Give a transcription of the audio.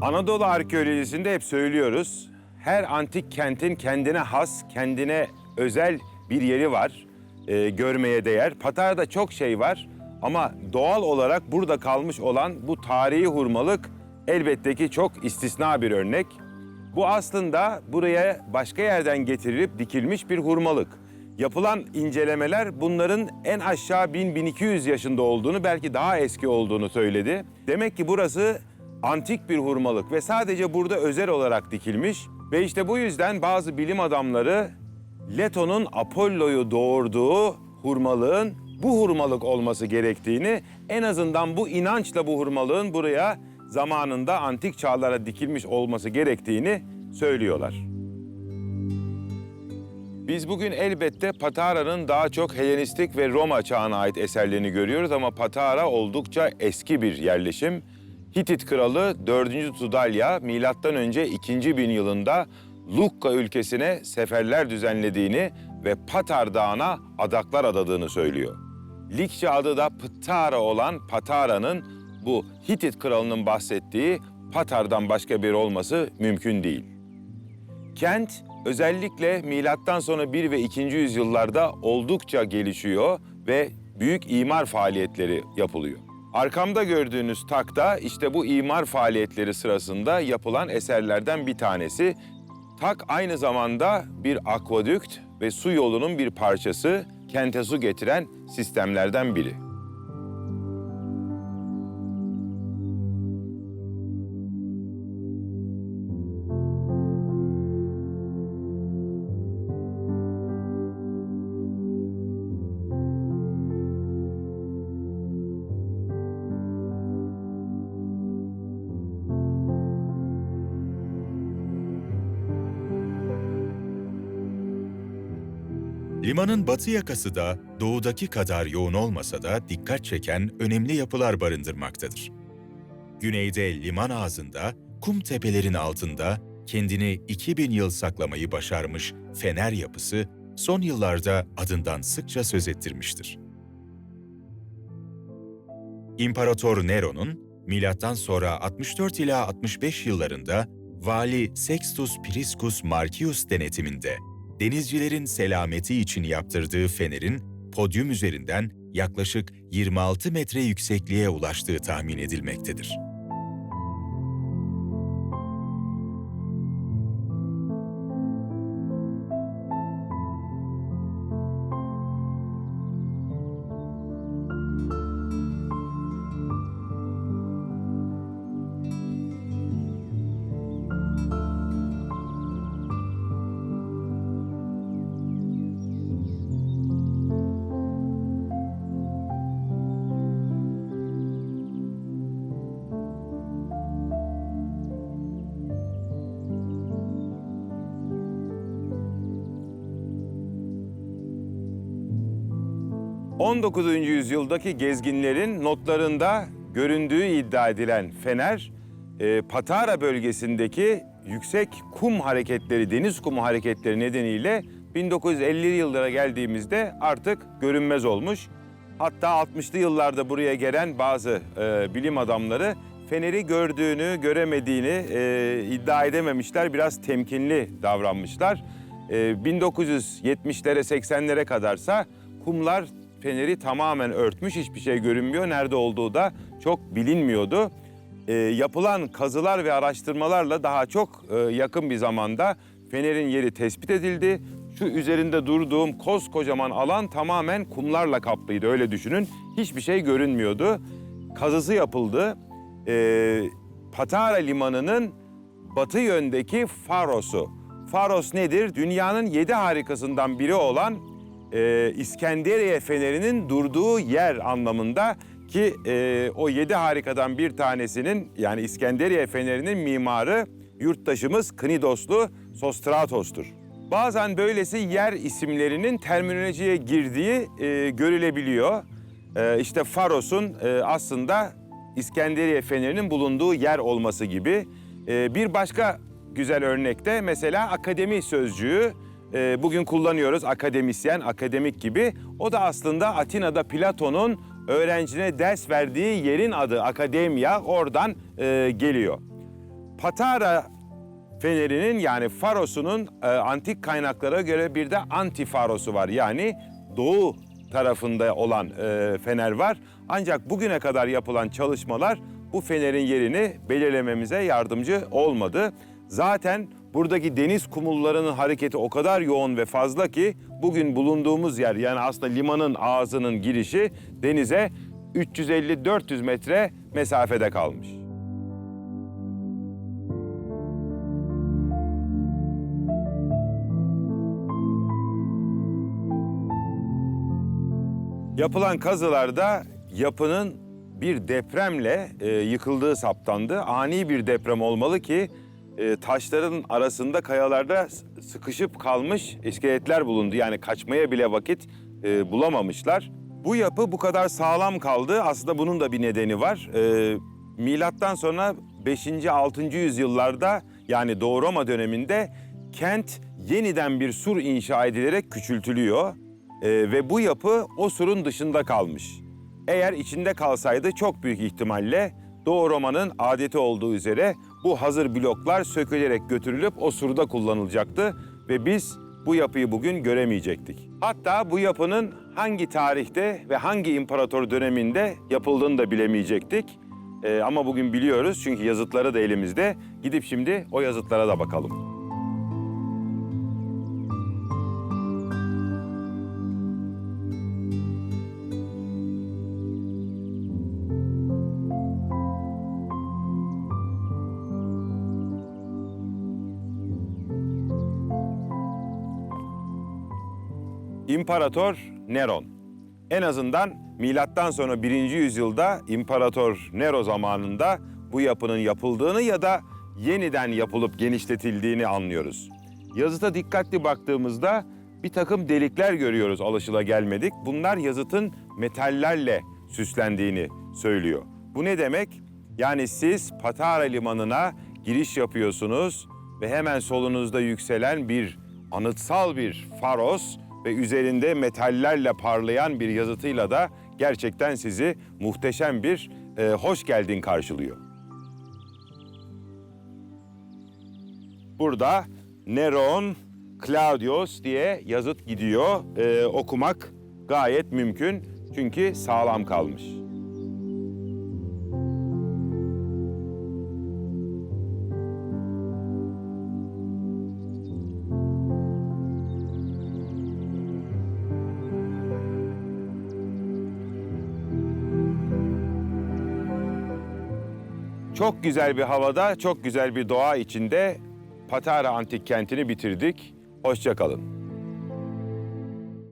Anadolu arkeolojisinde hep söylüyoruz. Her antik kentin kendine has, kendine özel bir yeri var. Ee, görmeye değer. Patara'da çok şey var ama doğal olarak burada kalmış olan bu tarihi hurmalık elbette ki çok istisna bir örnek. Bu aslında buraya başka yerden getirilip dikilmiş bir hurmalık. Yapılan incelemeler bunların en aşağı 1000-1200 yaşında olduğunu belki daha eski olduğunu söyledi. Demek ki burası antik bir hurmalık ve sadece burada özel olarak dikilmiş. Ve işte bu yüzden bazı bilim adamları Leto'nun Apollo'yu doğurduğu hurmalığın bu hurmalık olması gerektiğini, en azından bu inançla bu hurmalığın buraya zamanında antik çağlara dikilmiş olması gerektiğini söylüyorlar. Biz bugün elbette Patara'nın daha çok Helenistik ve Roma çağına ait eserlerini görüyoruz ama Patara oldukça eski bir yerleşim. Hitit kralı 4. Tudalya milattan önce 2. bin yılında Lukka ülkesine seferler düzenlediğini ve Patar Dağı'na adaklar adadığını söylüyor. Likçe adı da Ptara olan Patara'nın bu Hitit kralının bahsettiği Patar'dan başka bir olması mümkün değil. Kent özellikle milattan sonra 1 ve 2. yüzyıllarda oldukça gelişiyor ve büyük imar faaliyetleri yapılıyor. Arkamda gördüğünüz takta işte bu imar faaliyetleri sırasında yapılan eserlerden bir tanesi. Tak aynı zamanda bir akvadükt ve su yolunun bir parçası, kente su getiren sistemlerden biri. Limanın batı yakası da doğudaki kadar yoğun olmasa da dikkat çeken önemli yapılar barındırmaktadır. Güneyde liman ağzında, kum tepelerin altında kendini 2000 yıl saklamayı başarmış fener yapısı son yıllarda adından sıkça söz ettirmiştir. İmparator Nero'nun milattan sonra 64 ila 65 yıllarında vali Sextus Priscus Marcius denetiminde denizcilerin selameti için yaptırdığı fenerin podyum üzerinden yaklaşık 26 metre yüksekliğe ulaştığı tahmin edilmektedir. 19. yüzyıldaki gezginlerin notlarında göründüğü iddia edilen fener, e, Patara bölgesindeki yüksek kum hareketleri, deniz kumu hareketleri nedeniyle 1950'li yıllara geldiğimizde artık görünmez olmuş. Hatta 60'lı yıllarda buraya gelen bazı e, bilim adamları feneri gördüğünü, göremediğini e, iddia edememişler. Biraz temkinli davranmışlar. E, 1970'lere, 80'lere kadarsa kumlar feneri tamamen örtmüş, hiçbir şey görünmüyor. Nerede olduğu da çok bilinmiyordu. E, yapılan kazılar ve araştırmalarla daha çok e, yakın bir zamanda fenerin yeri tespit edildi. Şu üzerinde durduğum koskocaman alan tamamen kumlarla kaplıydı öyle düşünün. Hiçbir şey görünmüyordu. Kazısı yapıldı. E, Patara Limanı'nın batı yöndeki Faros'u. Faros nedir? Dünyanın yedi harikasından biri olan e, İskenderiye Feneri'nin durduğu yer anlamında ki e, o yedi harikadan bir tanesinin yani İskenderiye Feneri'nin mimarı yurttaşımız Knidoslu Sostratos'tur. Bazen böylesi yer isimlerinin terminolojiye girdiği e, görülebiliyor. E, işte Faros'un e, aslında İskenderiye Feneri'nin bulunduğu yer olması gibi. E, bir başka güzel örnekte mesela akademi sözcüğü e, bugün kullanıyoruz akademisyen, akademik gibi. O da aslında Atina'da Platon'un öğrencine ders verdiği yerin adı akademya oradan e, geliyor. Patara fenerinin yani farosunun e, antik kaynaklara göre bir de antifarosu var. Yani doğu tarafında olan e, fener var. Ancak bugüne kadar yapılan çalışmalar bu fenerin yerini belirlememize yardımcı olmadı. Zaten buradaki deniz kumullarının hareketi o kadar yoğun ve fazla ki bugün bulunduğumuz yer yani aslında limanın ağzının girişi denize 350-400 metre mesafede kalmış. Yapılan kazılarda yapının bir depremle e, yıkıldığı saptandı. Ani bir deprem olmalı ki e, taşların arasında kayalarda sıkışıp kalmış iskeletler bulundu. Yani kaçmaya bile vakit e, bulamamışlar. Bu yapı bu kadar sağlam kaldı. Aslında bunun da bir nedeni var. E, milattan sonra 5. 6. yüzyıllarda yani Doğu Roma döneminde kent yeniden bir sur inşa edilerek küçültülüyor. Ee, ve bu yapı o surun dışında kalmış. Eğer içinde kalsaydı çok büyük ihtimalle Doğu Roma'nın adeti olduğu üzere bu hazır bloklar sökülerek götürülüp o kullanılacaktı ve biz bu yapıyı bugün göremeyecektik. Hatta bu yapının hangi tarihte ve hangi imparator döneminde yapıldığını da bilemeyecektik. Ee, ama bugün biliyoruz çünkü yazıtları da elimizde. Gidip şimdi o yazıtlara da bakalım. İmparator Neron. En azından milattan sonra 1. yüzyılda İmparator Nero zamanında bu yapının yapıldığını ya da yeniden yapılıp genişletildiğini anlıyoruz. Yazıta dikkatli baktığımızda bir takım delikler görüyoruz alışılagelmedik. Bunlar yazıtın metallerle süslendiğini söylüyor. Bu ne demek? Yani siz Patara limanına giriş yapıyorsunuz ve hemen solunuzda yükselen bir anıtsal bir faros ve üzerinde metallerle parlayan bir yazıtıyla da gerçekten sizi muhteşem bir e, hoş geldin karşılıyor. Burada Neron Claudius diye yazıt gidiyor. E, okumak gayet mümkün çünkü sağlam kalmış. Çok güzel bir havada, çok güzel bir doğa içinde Patara Antik Kenti'ni bitirdik. Hoşça kalın.